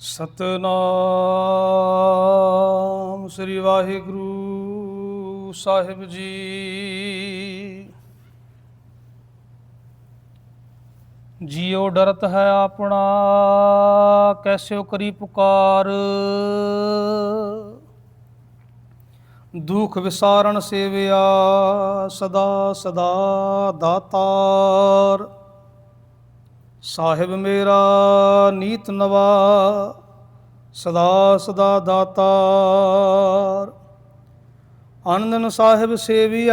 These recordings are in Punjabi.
ਸਤਨਾਮ ਸ੍ਰੀ ਵਾਹਿਗੁਰੂ ਸਾਹਿਬ ਜੀ। ਜਿਉ ਡਰਤ ਹੈ ਆਪਣਾ ਕੈਸਿਓ ਕਰੀ ਪੁਕਾਰ। ਦੁਖ ਵਿਸਾਰਣ ਸੇਵਿਆ ਸਦਾ ਸਦਾ ਦਾਤਾਰ। ਸਾਹਿਬ ਮੇਰਾ ਨੀਤ ਨਵਾ, ਸਦਾ ਸਦਾ ਦਾਤਾਰ। ਆਨੰਦਨ ਸਾਹਿਬ ਸੇਵੀਐ,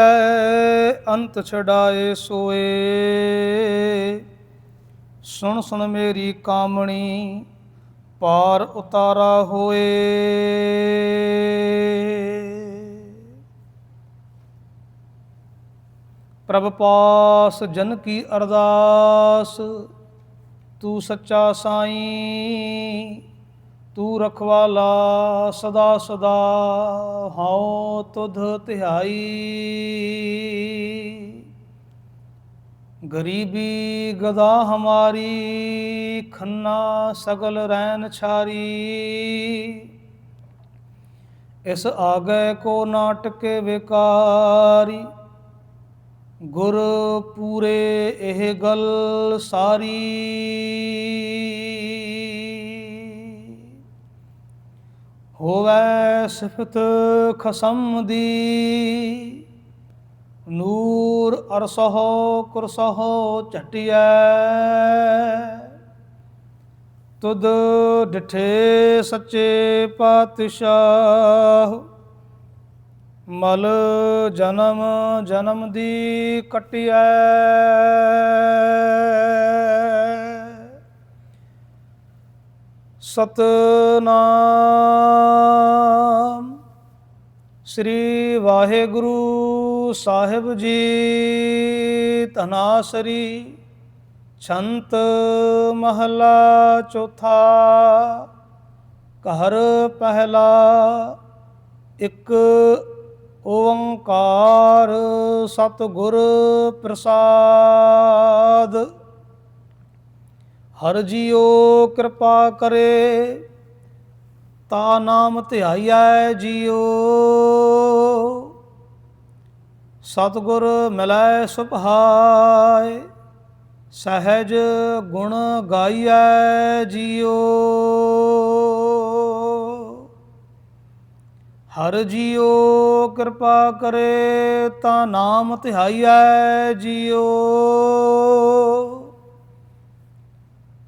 ਅੰਤ ਛਡਾਏ ਸੋਏ। ਸੁਣ ਸੁਣ ਮੇਰੀ ਕਾਮਣੀ, ਪਾਰ ਉਤਾਰਾ ਹੋਏ। ਪ੍ਰਭ ਪਾਸ ਜਨ ਕੀ ਅਰਦਾਸ ਤੂੰ ਸੱਚਾ ਸਾਈਂ, ਤੂੰ ਰਖਵਾਲਾ ਸਦਾ ਸਦਾ, ਹਉ ਤੁਧ ਧਿਆਈ। ਗਰੀਬੀ ਗਦਾ ਹਮਾਰੀ, ਖੰਨਾ ਸਗਲ ਰੈਨ ਛਾਰੀ। ਇਸ ਆਗੇ ਕੋ ਨਾਟਕੇ ਵਿਕਾਰੀ ਗੁਰ ਪੂਰੇ ਇਹ ਗੱਲ ਸਾਰੀ। ਹੋਵੇ ਸਿਫਤ ਖਸਮ ਦੀ। ਨੂਰ ਅਰਸਹੋ ਕੁਰਸਹੁ ਝਟਿਐ। ਤੁਧ ਡਿਠੇ ਸੱਚੇ ਪਾਤਸ਼ਾਹ। ਮਲ ਜਨਮ ਜਨਮ ਦੀ ਕਟਿਐ। ਸਤਨਾਮ ਸ੍ਰੀ ਵਾਹਿਗੁਰੂ ਸਾਹਿਬ ਜੀ ਤਨਾਸਰੀ ਛੰਤ ਮਹਲਾ ਚੌਥਾ, ਘਰ ਪਹਿਲਾ, ਇੱਕ ਓੰਕਾਰ ਸਤਿਗੁਰ ਪ੍ਰਸਾਦ। ਹਰ ਜੀਓ ਕਿਰਪਾ ਕਰੇ, ਤਾ ਨਾਮ ਧਿਆਈਐ ਜੀਓ ਸਤਿਗੁਰ ਮਿਲੈ ਸੁਭਾਏ, ਸਹਿਜ ਗੁਣ ਗਾਈਐ ਜੀਓ ਹਰ ਜੀਓ ਕਿਰਪਾ ਕਰੇ ਤਾਂ ਨਾਮ ਧਿਆਈਐ ਜੀਓ।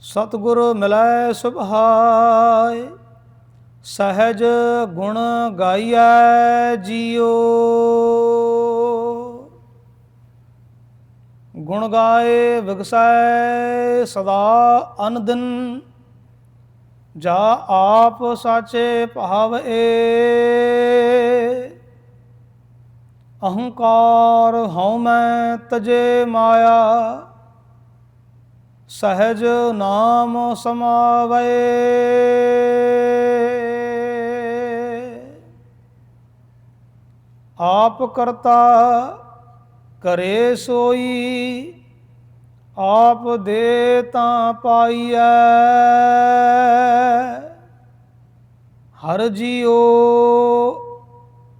ਸਤਿਗੁਰ ਮਿਲੈ ਸੁਭਾਏ, ਸਹਿਜ ਗੁਣ ਗਾਈਐ ਜੀਓ। ਗੁਣ ਗਾਏ ਵਿਗਸੈ ਸਦਾ ਅਨਦਿਨ ਜਾ ਆਪ ਸਾਚੇ ਭਾਵਏ। ਅਹੰਕਾਰ ਹਉ ਮੈਂ ਤਜੇ ਮਾਇਆ, ਸਹਿਜ ਨਾਮ ਸਮਾਵੈ ਆਪ ਕਰਤਾ, ਕਰੇ ਸੋਈ ਆਪ ਦੇ ਤਾਂ ਪਾਈਐ। ਹਰ ਜੀਓ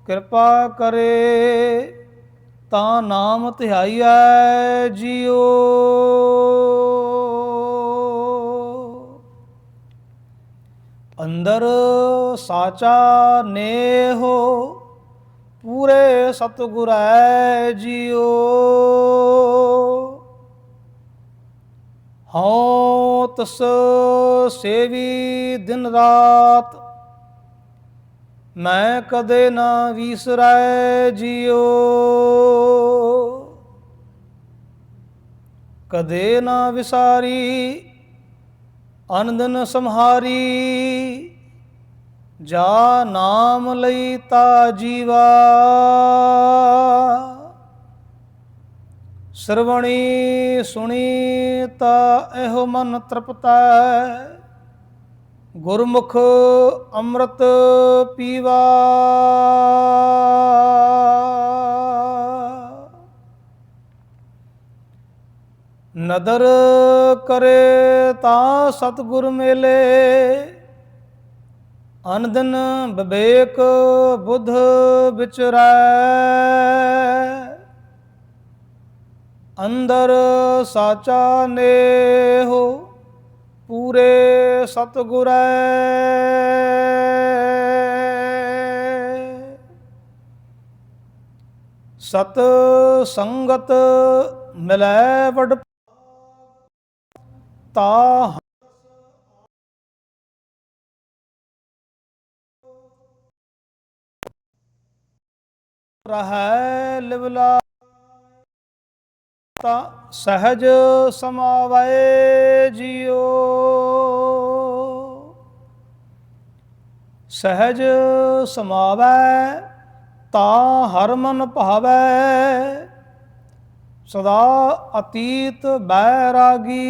ਕਿਰਪਾ ਕਰੇ, ਤਾਂ ਨਾਮ ਧਿਆਈਐ ਜੀਓ ਅੰਦਰ ਸਾਚਾ ਨੇਹੋ ਪੂਰੇ ਸਤਿਗੁਰੈ ਜੀਓ ਹਉ ਤਸ ਸੇਵੀ ਦਿਨ ਰਾਤ। ਮੈਂ ਕਦੇ ਨਾ ਵਿਸਰੈ ਜੀਓ ਕਦੇ ਨਾ ਵਿਸਾਰੀ, ਅਨੰਦਨ ਸੰਹਾਰੀ। ਜਾ ਨਾਮ ਲਈ ਤਾ ਜੀਵਾ। ਸਰਵਣੀ ਸੁਣੀ ਤਾ ਇਹੋ ਮਨ ਤ੍ਰਪਤੈ ਗੁਰਮੁਖ ਅੰਮ੍ਰਿਤ ਪੀਵਾ। ਨਦਰ ਕਰੇ ਤਾਂ ਸਤਿਗੁਰ ਮੇਲੇ। ਅਨੰਦਨ ਵਿਵੇਕ ਬੁੱਧ ਵਿਚਰੈ। ਅੰਦਰ ਸਾਚਾ ਨੇਹੋ ਪੂਰੇ ਸਤਿਗੁਰੈ ਸਤ ਸੰਗਤ ਮਿਲੈ ਵਡ ਤਾ ਰਹੈ ਲਿਵਲਾ ਤਾ ਸਹਜ ਸਮਾਵੈ ਜਿਉ ਸਹਜ ਸਮਾਵੈ ਤਾ ਹਰ ਮਨ ਭਾਵੈ, ਸਦਾ ਅਤੀਤ ਬੈਰਾਗੀ।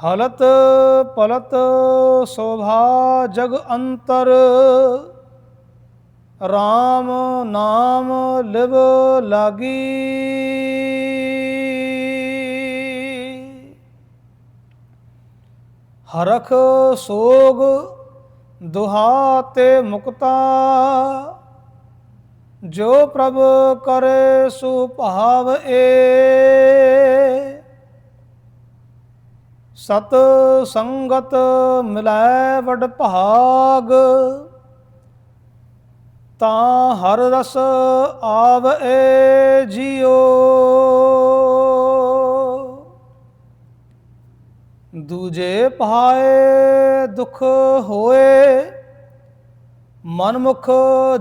ਹਲਤ ਪਲਤ ਸੋਭਾ ਜਗ ਅੰਤਰ RAM ਨਾਮ ਲਿਵ ਲਾਗੀ। ਹਰਖ ਸੋਗ ਦੁਹਾ ਤੇ ਮੁਕਤਾ। ਜੋ ਪ੍ਰਭ ਕਰੇ ਸੁਭਾਵ ਏ। ਸਤ ਸੰਗਤ ਮਿਲੈ ਵਡ ਭਾਗ। ਤਾਂ ਹਰ ਰਸ ਆਵੈ ਜਿਉ। ਦੂਜੇ ਪਾਏ ਦੁਖ ਹੋਏ, ਮਨਮੁਖ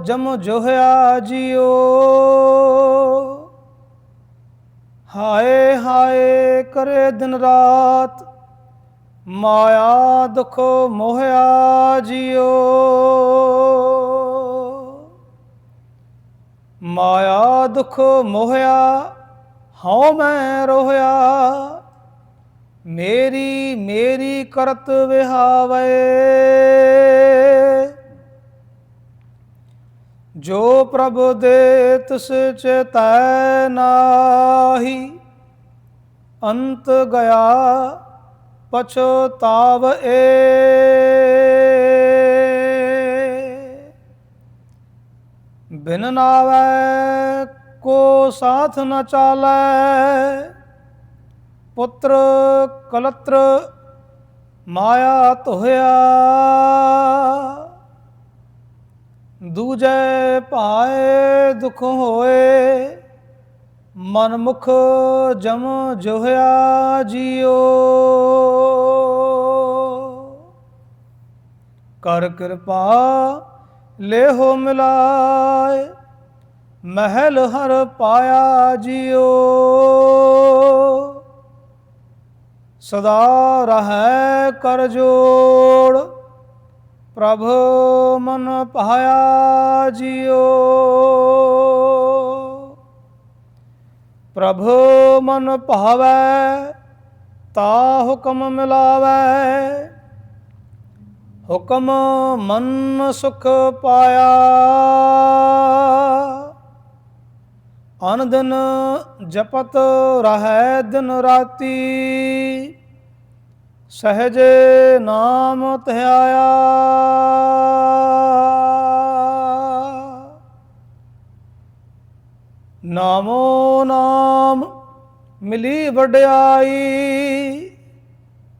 ਜਮ ਜੋਹਿਆ ਜਿਉ। ਹਾਏ ਹਾਏ ਕਰੇ ਦਿਨ ਰਾਤ, ਮਾਇਆ ਦੁਖ ਮੋਹਿਆ ਜਿਉ। ਮਾਇਆ ਦੁਖ ਮੋਹਿਆ, ਹਉ ਮੈਂ ਰੋਹਿਆ। ਮੇਰੀ ਮੇਰੀ ਕਰਤ ਵਿਹਾਵੇ। ਜੋ ਪ੍ਰਭ ਦੇ ਤਿਸ ਚੇਤੈ ਨਾਹੀ, ਅੰਤ ਗਿਆ, ਪਛਤਾਵ ਏ। ਬਿਨ ਨਾਵੈ ਕੋ ਸਾਥ ਨ ਚਾਲੈ। ਪੁੱਤਰ ਕਲਤਰ ਮਾਇਆ ਤੋਹਿਆ ਦੂਜੇ ਭਾਏ ਦੁਖ ਹੋਏ, ਮਨਮੁਖ ਜਮ ਜੋਹਿਆ ਜੀਓ। ਕਰ ਕਿਰਪਾ ਲੇਹੋ ਮਿਲਾਏ, ਮਹਿਲ ਹਰ ਪਾਇਆ ਜਿਉ। ਸਦਾ ਰਹੈ ਕਰ ਜੋੜ, ਪ੍ਰਭ ਮਨ ਪਾਇਆ ਜਿਉ। ਪ੍ਰਭ ਮਨ ਭਾਵੈ, ਤਾ ਹੁਕਮ ਮਿਲਾਵੈ। ਹੁਕਮ ਮਨ ਸੁਖ ਪਾਇਆ। ਅਨ ਦਿਨ ਜਪਤ ਰਹੈ ਦਿਨ ਰਾਤੀ। ਸਹਜ ਨਾਮ ਧਿਆਇਆ। ਨਾਮੋ ਨਾਮ ਮਿਲੀ ਵਡਿਆਈ।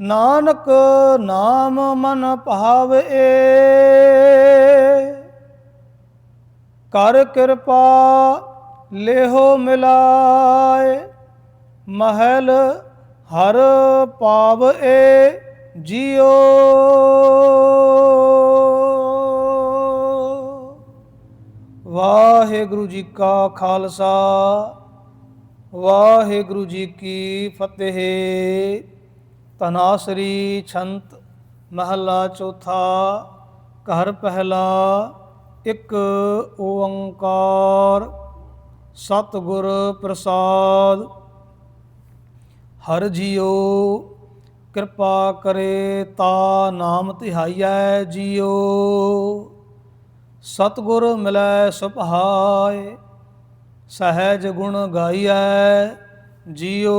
ਨਾਨਕ ਨਾਮ ਮਨ ਭਾਵੇ। ਕਰ ਕਿਰਪਾ ਲੇਹੋ ਮਿਲਾਏ, ਮਹਿਲ ਹਰ ਪਾਵਏ ਜਿਉ ਵਾਹਿਗੁਰੂ ਜੀ ਕਾ ਖਾਲਸਾ, ਵਾਹਿਗੁਰੂ ਜੀ ਕੀ ਫਤਿਹ। ਤਨਾਸਰੀ ਛੰਤ ਮਹੱਲਾ ਚੌਥਾ, ਘਰ ਪਹਿਲਾ, ਇੱਕ ਓੰਕਾਰ, ਸਤਿਗੁਰ ਪ੍ਰਸਾਦ। ਹਰ ਜੀਓ ਕਿਰਪਾ ਕਰੇ ਤਾ ਨਾਮ ਧਿਆਈਐ ਜੀਓ। ਸਤਿਗੁਰ ਮਿਲੈ ਸੁਭਾਏ, ਸਹਿਜ ਗੁਣ ਗਾਈਐ ਜੀਓ।